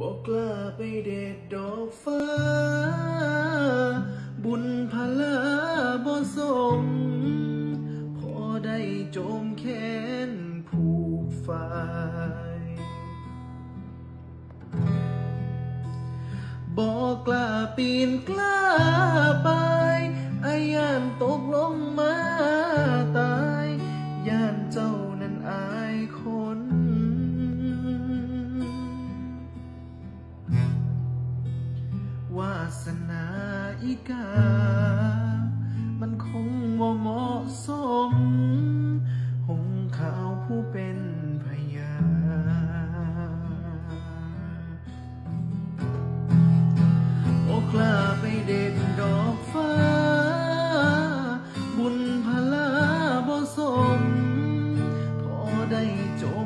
บอกกล้าไปเด็ดดอกฟ้า บุญพลาบ่สม พอได้โจมแขนผูกฝ่ายบอกกล้าปีนกล้าไปอายานตกลงมาตา สนาอีกา มันคงว่าเหมาะสม หงขาวผู้เป็นพยา โอกล้าไปเด็ดดอกฟ้า บุญพลาบ่สม พอได้จบ